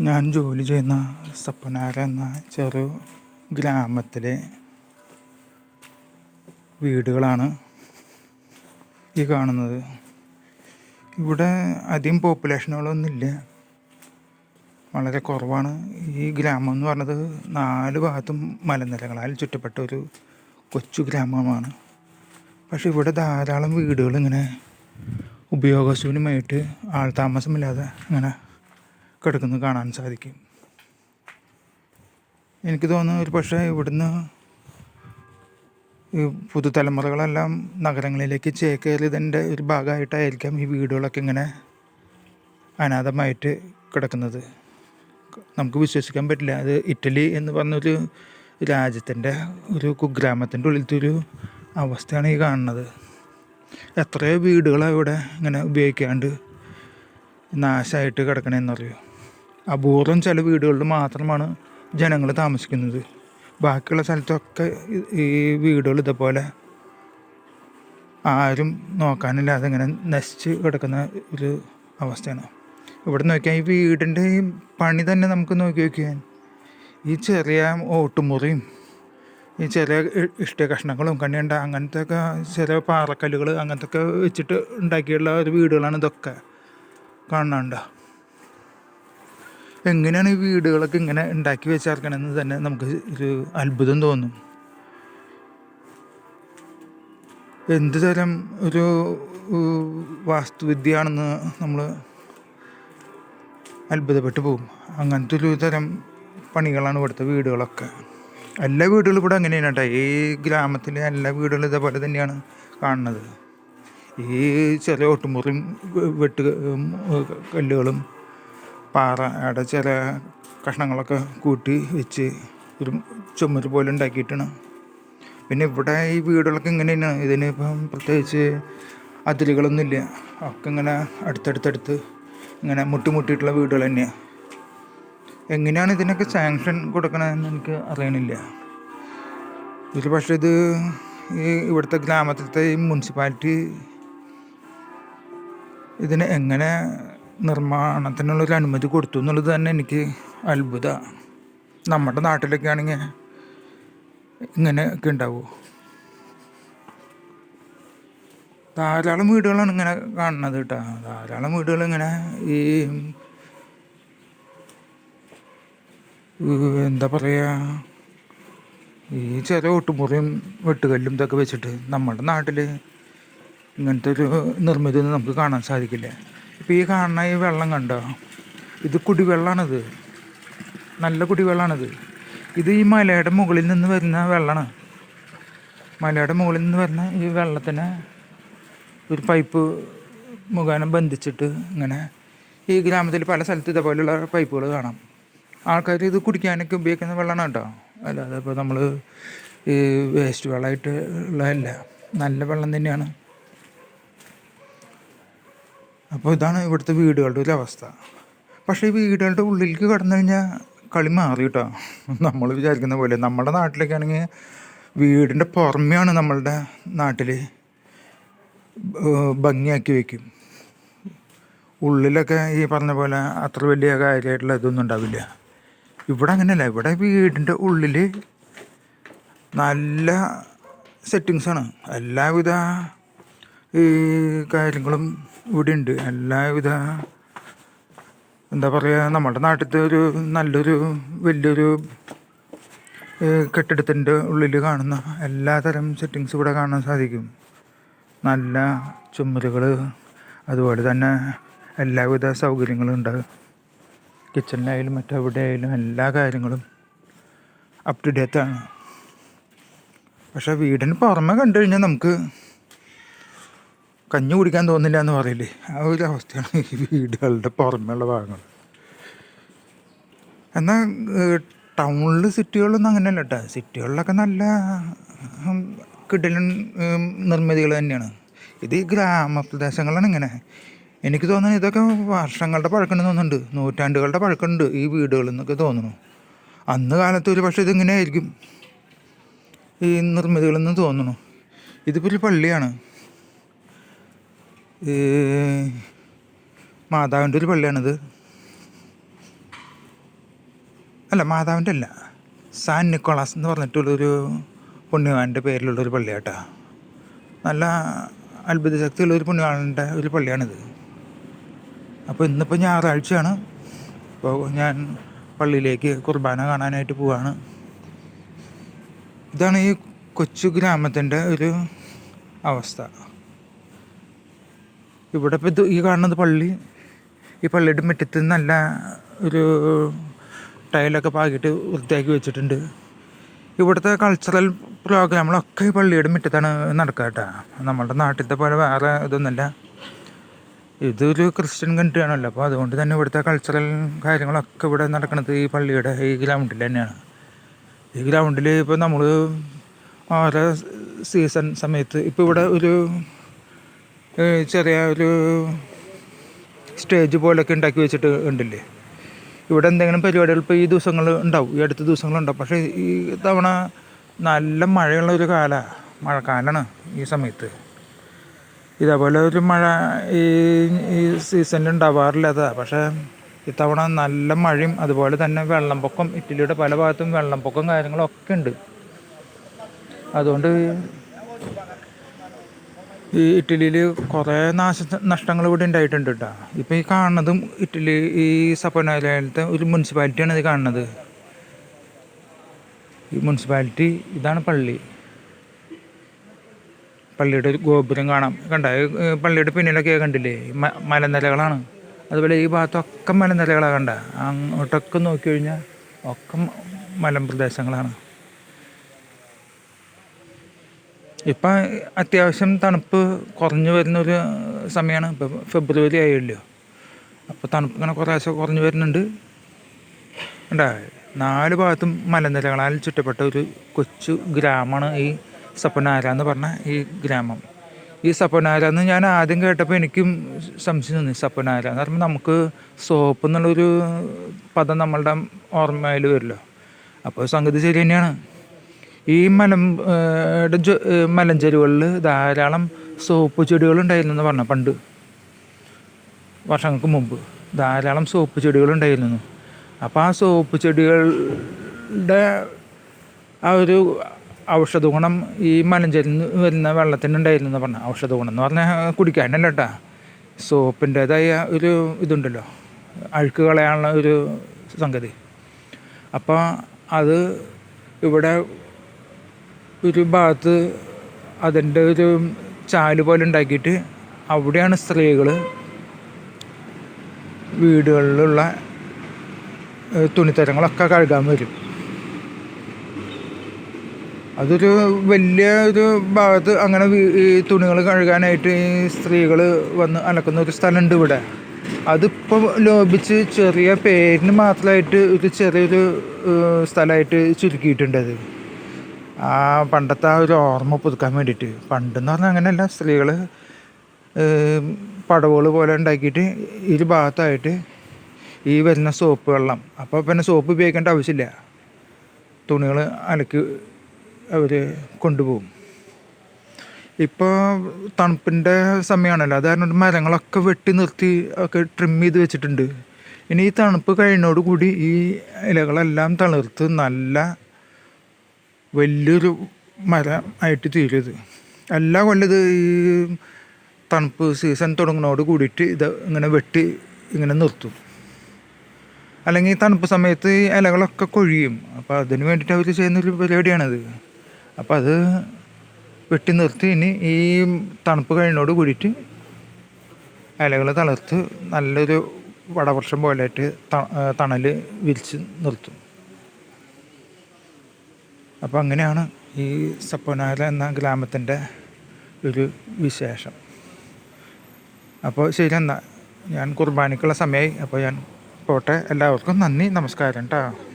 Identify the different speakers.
Speaker 1: ഞാൻ ജോലി ചെയ്യുന്ന സപ്പനാര എന്ന ചെറു ഗ്രാമത്തിലെ വീടുകളാണ് ഈ കാണുന്നത്. ഇവിടെ അധികം പോപ്പുലേഷനുകളൊന്നുമില്ല. വളരെ കുറവാണ്. ഈ ഗ്രാമം എന്ന് പറഞ്ഞത് നാല് ഭാഗത്തും മലനിരകളാൽ ചുറ്റപ്പെട്ട ഒരു കൊച്ചു ഗ്രാമമാണ്. പക്ഷെ ഇവിടെ ധാരാളം വീടുകൾ ഇങ്ങനെ ഉപയോഗശൂന്യമായിട്ട് ആൾ താമസമില്ലാതെ ഇങ്ങനെ കിടക്കുന്നത് കാണാൻ സാധിക്കും. എനിക്ക് തോന്നുന്നു ഒരു പക്ഷേ ഇവിടുന്ന് ഈ പുതുതലമുറകളെല്ലാം നഗരങ്ങളിലേക്ക് ചേക്കേറിയതിന്റെ ഒരു ഭാഗമായിട്ടായിരിക്കാം ഈ വീടുകളൊക്കെ ഇങ്ങനെ അനാഥമായിട്ട് കിടക്കുന്നത്. നമുക്ക് വിശ്വസിക്കാൻ പറ്റില്ല. അത് ഇറ്റലി എന്ന് പറഞ്ഞൊരു രാജ്യത്തിന്റെ ഒരു കുഗ്രാമത്തിന്റെ ഉള്ളിലത്തെ ഒരു അവസ്ഥയാണ് ഈ കാണുന്നത്. എത്രയോ വീടുകളാണ് ഇവിടെ ഇങ്ങനെ ഉപയോഗിക്കാണ്ട് നാശമായിട്ട് കിടക്കണമെന്നറിയോ അപൂർവം ചില വീടുകളിൽ മാത്രമാണ് ജനങ്ങൾ താമസിക്കുന്നത്. ബാക്കിയുള്ള സ്ഥലത്തൊക്കെ ഈ- വീടുകൾ ഇതേപോലെ ആരും നോക്കാനില്ലാതെ ഇങ്ങനെ നശിച്ച് കിടക്കുന്ന ഒരു അവസ്ഥയാണ്. ഇവിടെ നോക്കിയാൽ ഈ വീടിന്റെ പണി തന്നെ നമുക്ക് നോക്കി നോക്കിയാൽ ഈ ചെറിയ ഓട്ടുമുറിയും ഈ ചെറിയ ഇഷ്ട കഷ്ണങ്ങളും കണ്ണിയണ്ട അങ്ങനത്തെ ഒക്കെ ചെറിയ പാറക്കല്ലുകൾ അങ്ങനത്തെ ഒക്കെ വെച്ചിട്ട് ഉണ്ടാക്കിയുള്ള ഒരു വീടുകളാണ് ഇതൊക്കെ കാണാണ്ട എങ്ങനെയാണ് ഈ വീടുകളൊക്കെ ഇങ്ങനെ ഉണ്ടാക്കി വെച്ചേർക്കണമെന്ന് തന്നെ നമുക്ക് ഒരു അത്ഭുതം തോന്നും. എന്ത് തരം ഒരു വാസ്തുവിദ്യയാണെന്ന് നമ്മൾ അത്ഭുതപ്പെട്ടു പോകും. അങ്ങനത്തെ ഒരു തരം പണികളാണ് ഇവിടുത്തെ വീടുകളൊക്കെ. എല്ലാ വീടുകളും ഇവിടെ അങ്ങനെയാണ് കേട്ടോ. ഈ ഗ്രാമത്തിലെ എല്ലാ വീടുകളും ഇതേപോലെ തന്നെയാണ് കാണുന്നത്. ഈ ചെറിയ ഒട്ടുമുറിയും വെട്ട് കല്ലുകളും പാറയുടെ ചില കഷ്ണങ്ങളൊക്കെ കൂട്ടി വെച്ച് ഒരു ചുമര് പോലെ ഉണ്ടാക്കിയിട്ടാണ്. പിന്നെ ഇവിടെ ഈ വീടുകളൊക്കെ ഇങ്ങനെ തന്നെയാണ് ഇതിനിപ്പം പ്രത്യേകിച്ച് അതിരുകളൊന്നുമില്ല. ഒക്കെ ഇങ്ങനെ അടുത്തടുത്തടുത്ത് ഇങ്ങനെ മുട്ടിമുട്ടിയിട്ടുള്ള വീടുകൾ തന്നെയാണ് എങ്ങനെയാണ് ഇതിനൊക്കെ സാങ്ഷൻ കൊടുക്കണമെന്ന് എനിക്ക് അറിയണില്ല. ഇതിൽ പക്ഷേ ഇത് ഈ ഇവിടുത്തെ ഗ്രാമത്തിലത്തെ ഈ മുനിസിപ്പാലിറ്റി ഇതിനെ എങ്ങനെ നിർമ്മാണത്തിനുള്ളൊരു അനുമതി കൊടുത്തു എന്നുള്ളത് തന്നെ എനിക്ക് അത്ഭുത. നമ്മുടെ നാട്ടിലൊക്കെ ആണെങ്കിൽ ഇങ്ങനെയൊക്കെ ഉണ്ടാവുമോ ധാരാളം വീടുകളാണ് ഇങ്ങനെ കാണുന്നത് കേട്ടോ. ധാരാളം വീടുകൾ ഇങ്ങനെ ഈ എന്താ പറയുക ഈ ചെറിയ ഒട്ടുമുറിയും വെട്ടുകല്ലും ഇതൊക്കെ വെച്ചിട്ട് നമ്മുടെ നാട്ടിൽ ഇങ്ങനത്തെ ഒരു നിർമ്മിതി നമുക്ക് കാണാൻ സാധിക്കില്ല. ഇപ്പോൾ ഈ കാണുന്ന ഈ വെള്ളം കണ്ടോ? ഇത് കുടിവെള്ളമാണിത് നല്ല കുടിവെള്ളമാണിത് ഇത് ഈ മലയുടെ മുകളിൽ നിന്ന് വരുന്ന വെള്ളമാണ് മലയുടെ മുകളിൽ നിന്ന് വരുന്ന ഈ വെള്ളത്തിനെ ഒരു പൈപ്പ് മുഖേന ബന്ധിച്ചിട്ട് ഇങ്ങനെ ഈ ഗ്രാമത്തിൽ പല സ്ഥലത്ത് ഇതേപോലെയുള്ള പൈപ്പുകൾ കാണാം. ആൾക്കാർ ഇത് കുടിക്കാനൊക്കെ ഉപയോഗിക്കുന്ന വെള്ളമാണ് കേട്ടോ. അല്ലാതെ ഇപ്പോൾ നമ്മൾ ഈ വേസ്റ്റ് വെള്ളമായിട്ട് ഉള്ളതല്ല. നല്ല വെള്ളം തന്നെയാണ്. അപ്പോൾ ഇതാണ് ഇവിടുത്തെ വീടുകളുടെ ഒരു അവസ്ഥ. പക്ഷേ ഈ വീടുകളുടെ ഉള്ളിലേക്ക് കടന്നു കഴിഞ്ഞാൽ കളി മാറി കേട്ടോ. നമ്മൾ വിചാരിക്കുന്ന പോലെ നമ്മുടെ നാട്ടിലൊക്കെ ആണെങ്കിൽ വീടിന്റെ പുറമെയാണ് നമ്മളുടെ നാട്ടിൽ ഭംഗിയാക്കി വയ്ക്കും. ഉള്ളിലൊക്കെ ഈ പറഞ്ഞ പോലെ അത്ര വലിയ കാര്യമായിട്ടുള്ള ഇതൊന്നും ഉണ്ടാവില്ല. ഇവിടെ അങ്ങനെയല്ല. ഇവിടെ വീടിന്റെ ഉള്ളിൽ നല്ല സെറ്റിങ്സാണ് എല്ലാവിധ ഈ കാര്യങ്ങളും ഇവിടെ ഉണ്ട് എല്ലാവിധ എന്താ പറയുക നമ്മുടെ നാട്ടിലത്തെ ഒരു നല്ലൊരു വലിയൊരു കെട്ടിടത്തിന്റെ ഉള്ളിൽ കാണുന്ന എല്ലാതരം സെറ്റിങ്സ് ഇവിടെ കാണാൻ സാധിക്കും. നല്ല ചുമരുകൾ അതുപോലെ തന്നെ എല്ലാവിധ സൗകര്യങ്ങളും ഉണ്ട്. കിച്ചണിലായാലും മറ്റെവിടെ ആയാലും എല്ലാ കാര്യങ്ങളും അപ് ടു ഡേറ്റ് ആണ്. പക്ഷേ വീടിന് പുറമെ കണ്ടു കഴിഞ്ഞാൽ നമുക്ക് കഞ്ഞി കുടിക്കാൻ തോന്നില്ല എന്ന് പറയില്ലേ? ആ ഒരു അവസ്ഥയാണ് ഈ വീടുകളുടെ പുറമെയുള്ള ഭാഗങ്ങൾ. എന്നാൽ ടൗണിൽ സിറ്റികളിലൊന്നും അങ്ങനെയല്ല കേട്ടോ. സിറ്റികളിലൊക്കെ നല്ല കിടിലൻ നിർമ്മിതികൾ തന്നെയാണ്. ഇത് ഈ ഗ്രാമപ്രദേശങ്ങളാണ് ഇങ്ങനെ. എനിക്ക് തോന്നുന്നു ഇതൊക്കെ വർഷങ്ങളുടെ പഴക്കമുണ്ടെന്ന് തോന്നുന്നുണ്ട്. നൂറ്റാണ്ടുകളുടെ പഴക്കമുണ്ട് ഈ വീടുകളിൽ നിന്നൊക്കെ തോന്നുന്നു. അന്ന് കാലത്ത് ഒരു പക്ഷേ ഇതിങ്ങനെ ആയിരിക്കും ഈ നിർമ്മിതികളെന്ന് തോന്നുന്നു. ഇതിപ്പോൾ ഒരു പള്ളിയാണ്. മാതാവിന്റെ ഒരു പള്ളിയാണിത്. അല്ല മാതാവിന്റെ അല്ല. സാൻ നിക്കോളാസ് എന്ന് പറഞ്ഞിട്ടുള്ളൊരു പുണ്യവാന്റെ പേരിലുള്ളൊരു പള്ളിയാട്ടാ. നല്ല അത്ഭുത ശക്തിയുള്ളൊരു പുണ്യവാളന്റെ ഒരു പള്ളിയാണിത്. അപ്പോൾ ഇന്നിപ്പോൾ ഞായറാഴ്ചയാണ്. അപ്പോൾ ഞാൻ പള്ളിയിലേക്ക് കുർബാന കാണാനായിട്ട് പോവാണ്. ഇതാണ് ഈ കൊച്ചു ഗ്രാമത്തിന്റെ ഒരു അവസ്ഥ. ഇവിടെ ഇപ്പോൾ ഇത് ഈ കാണുന്നത് പള്ളി ഈ പള്ളിയുടെ മുറ്റത്ത് നല്ല ഒരു ടൈലൊക്കെ പാകിയിട്ട് വൃത്തിയാക്കി വെച്ചിട്ടുണ്ട്. ഇവിടുത്തെ കൾച്ചറൽ പ്രോഗ്രാമുകളൊക്കെ ഈ പള്ളിയുടെ മുറ്റത്താണ് നടക്കുക കേട്ടോ. നമ്മുടെ നാട്ടിലത്തെ പോലെ വേറെ ഇതൊന്നുമല്ല. ഇതൊരു ക്രിസ്ത്യൻ കൺട്രി ആണല്ലോ. അപ്പോൾ അതുകൊണ്ട് തന്നെ ഇവിടുത്തെ കൾച്ചറൽ കാര്യങ്ങളൊക്കെ ഇവിടെ നടക്കുന്നത് ഈ പള്ളിയുടെ ഈ ഗ്രൗണ്ടിൽ തന്നെയാണ്. ഈ ഗ്രൗണ്ടിൽ ഇപ്പോൾ നമ്മൾ ഓരോ സീസൺ സമയത്ത് ഇപ്പോൾ ഇവിടെ ഒരു ചെറിയ ഒരു സ്റ്റേജ് പോലൊക്കെ ഉണ്ടാക്കി വെച്ചിട്ട് ഉണ്ടല്ലേ? ഇവിടെ എന്തെങ്കിലും പരിപാടികൾ ഇപ്പോൾ ഈ ദിവസങ്ങൾ ഉണ്ടാവും ഈ അടുത്ത ദിവസങ്ങളുണ്ടാവും. പക്ഷേ ഈ തവണ നല്ല മഴയുള്ള ഒരു കാല മഴക്കാലമാണ് ഈ സമയത്ത്. ഇതേപോലെ ഒരു മഴ ഈ ഈ സീസണിൽ ഉണ്ടാവാറില്ലാത്തതാണ് പക്ഷേ ഇത്തവണ നല്ല മഴയും അതുപോലെ തന്നെ വെള്ളംപൊക്കം ഇറ്റലിയുടെ പല ഭാഗത്തും വെള്ളംപൊക്കം കാര്യങ്ങളൊക്കെ ഉണ്ട്. അതുകൊണ്ട് ഈ ഇറ്റലിയിൽ കുറേ നാശ നഷ്ടങ്ങൾ ഇവിടെ ഉണ്ടായിട്ടുണ്ട് കേട്ടോ ഇപ്പം ഈ കാണുന്നതും ഇറ്റലി ഈ സപ്പനാലയത്തെ ഒരു മുനിസിപ്പാലിറ്റിയാണ് ഇത് കാണുന്നത്. ഈ മുനിസിപ്പാലിറ്റി ഇതാണ് പള്ളി. പള്ളിയുടെ ഒരു ഗോപുരം കാണാം. കണ്ട? പള്ളിയുടെ പിന്നിലൊക്കെ കണ്ടില്ലേ? മലനിരകളാണ് അതുപോലെ ഈ ഭാഗത്തൊക്കെ മലനിരകളാണ് കണ്ട? അങ്ങോട്ടൊക്കെ നോക്കി കഴിഞ്ഞാൽ ഒക്കെ മലമ്പ്രദേശങ്ങളാണ്. ഇപ്പം അത്യാവശ്യം തണുപ്പ് കുറഞ്ഞു വരുന്നൊരു സമയമാണ് ഇപ്പം ഫെബ്രുവരി ആയല്ലോ. അപ്പോൾ തണുപ്പ് ഇങ്ങനെ കുറേശ്ശെ കുറഞ്ഞു വരുന്നുണ്ട്. ഉണ്ടാ നാല് ഭാഗത്തും മലനിരകളാൽ ചുറ്റപ്പെട്ട ഒരു കൊച്ചു ഗ്രാമമാണ് ഈ സപ്പനാര എന്ന് പറഞ്ഞ ഈ ഗ്രാമം. ഈ സപ്പനാര എന്ന് ഞാൻ ആദ്യം കേട്ടപ്പോൾ എനിക്കും സംശയം തോന്നി. സപ്പനാര എന്ന് പറയുമ്പോൾ നമുക്ക് സോപ്പ് എന്നുള്ളൊരു പദം നമ്മളുടെ ഓർമ്മയിൽ വരുമല്ലോ അപ്പോൾ സംഗതി ശരി തന്നെയാണ്. ഈ മലം മലഞ്ചെരുവുകളിൽ ധാരാളം സോപ്പ് ചെടികളുണ്ടായിരുന്നു പറഞ്ഞ പണ്ട്. വർഷങ്ങൾക്ക് മുമ്പ് ധാരാളം സോപ്പ് ചെടികളുണ്ടായിരുന്നു. അപ്പോൾ ആ സോപ്പ് ചെടികളുടെ ആ ഒരു ഔഷധ ഗുണം ഈ മലഞ്ചേരിൽ നിന്ന് വരുന്ന വെള്ളത്തിനുണ്ടായിരുന്നു എന്ന് പറഞ്ഞാൽ ഔഷധ ഗുണം എന്ന് പറഞ്ഞാൽ കുടിക്കാനല്ല കേട്ടാ. സോപ്പിന്റേതായ ഒരു ഇതുണ്ടല്ലോ അഴുക്ക് കളയാനുള്ള ഒരു സംഗതി. അപ്പോൾ അത് ഇവിടെ ഒരു ഭാഗത്ത് അതിന്റെ ഒരു ചാൽ പോലെ ഉണ്ടാക്കിയിട്ട് അവിടെയാണ് സ്ത്രീകൾ വീടുകളിലുള്ള തുണിത്തരങ്ങളൊക്കെ കഴുകാൻ വരും. അതൊരു വലിയ ഒരു ഭാഗത്ത് അങ്ങനെ ഈ തുണികൾ കഴുകാനായിട്ട് ഈ സ്ത്രീകൾ വന്ന് അലക്കുന്ന ഒരു സ്ഥലമുണ്ട് ഇവിടെ. അതിപ്പോൾ ലോപിച്ച് ചെറിയ പേരിന് മാത്രമായിട്ട് ഒരു ചെറിയൊരു സ്ഥലമായിട്ട് ചുരുക്കിയിട്ടുണ്ട് അത്. ആ പണ്ടത്തെ ആ ഒരു ഓർമ്മ പുതുക്കാൻ വേണ്ടിയിട്ട്. പണ്ടെന്ന് പറഞ്ഞാൽ അങ്ങനെയല്ല സ്ത്രീകൾ പടവുകൾ പോലെ ഉണ്ടാക്കിയിട്ട് ഇരു ഭാഗത്തായിട്ട് ഈ വരുന്ന സോപ്പ് വെള്ളം. അപ്പോൾ പിന്നെ സോപ്പ് ഉപയോഗിക്കേണ്ട ആവശ്യമില്ല. തുണികൾ അലക്കി അവർ കൊണ്ടുപോകും. ഇപ്പോൾ തണുപ്പിന്റെ സമയമാണല്ലോ അത് കാരണം മരങ്ങളൊക്കെ വെട്ടി നിർത്തി ഒക്കെ ട്രിം ചെയ്ത് വെച്ചിട്ടുണ്ട്. ഇനി ഈ തണുപ്പ് കഴിഞ്ഞോടുകൂടി കൂടി ഈ ഇലകളെല്ലാം തളിർത്ത് നല്ല വലിയൊരു മരം ആയിട്ട് തീരും ഇത് എല്ലാ കൊല്ലം ഈ തണുപ്പ് സീസൺ തുടങ്ങുന്നതോട് കൂടിയിട്ട് ഇത് ഇങ്ങനെ വെട്ടി ഇങ്ങനെ നിർത്തും. അല്ലെങ്കിൽ തണുപ്പ് സമയത്ത് ഇലകളൊക്കെ കൊഴിയും. അപ്പോൾ അതിന് വേണ്ടിയിട്ട് അവർ ചെയ്യുന്നൊരു പരിപാടിയാണത്. അപ്പോൾ അത് വെട്ടി നിർത്തി ഇനി ഈ തണുപ്പ് കഴിഞ്ഞോട് കൂടിയിട്ട് ഇലകൾ തളർത്ത് നല്ലൊരു വടവർഷം പോലെയായിട്ട് തണൽ വിരിച്ച് നിർത്തും. അപ്പോൾ അങ്ങനെയാണ് ഈ സപ്പോനാല എന്ന ഗ്രാമത്തിന്റെ ഒരു വിശേഷം. അപ്പോൾ ശരി എന്നാൽ ഞാൻ കുർബാനയ്ക്കുള്ള സമയമായി. അപ്പോൾ ഞാൻ പോട്ടെ. എല്ലാവർക്കും നന്ദി. നമസ്കാരം കേട്ടോ